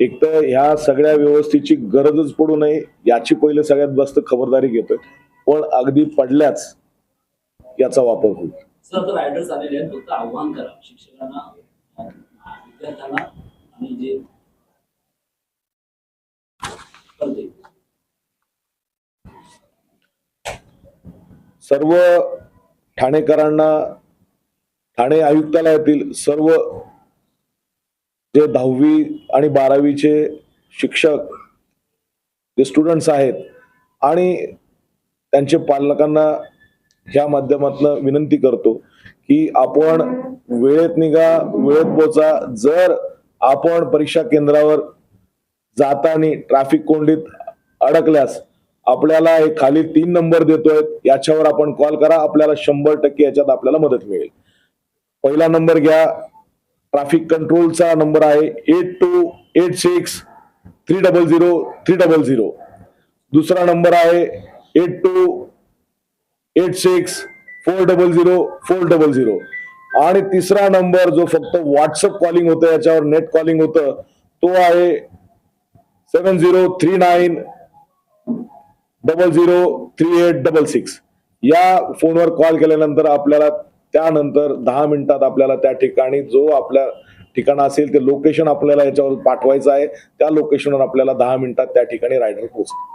एक तर ह्या सगळ्या व्यवस्थेची गरजच पडू नये याची पहिले सगळ्यात जास्त खबरदारी घेतोय. पण अगदी पडल्याच याचा वापर होईल. सर्व ठाणेकरांना ठाणे आयुक्तालयातील सर्व जे दहावी आणि बारावीचे शिक्षक जे स्टुडंट्स आहेत आणि त्यांचे पालकांना ह्या माध्यमातून विनंती करतो की आपण वेळेत निघा वेळेत पोचा. जर आपण परीक्षा केंद्रावर जाताना ट्रॅफिक कोंडीत अडकल्यास आपल्याला एक खाली तीन नंबर देतोय याच्यावर आपण कॉल करा. आपल्याला शंभर टक्के याच्यात आपल्याला मदत मिळेल. पहिला नंबर घ्या. ट्रॅफिक कंट्रोलचा नंबर आहे eight two eight six three double zero three double zero. दुसरा नंबर आहे eight two eight six four double zero four double zero. आणि तिसरा नंबर जो फक्त व्हॉट्सअप कॉलिंग होतं याच्यावर नेट कॉलिंग होतं तो आहे seven zero three nine double zero three eight double six या फोनवर कॉल केल्यानंतर आपल्याला त्यानंतर दहा मिनिटात आपल्याला त्या ठिकाणी जो आपल्या ठिकाण असेल ते लोकेशन आपल्याला याच्यावर पाठवायचं आहे. त्या लोकेशनवर आपल्याला दहा मिनिटात त्या ठिकाणी रायडर पोहोचतो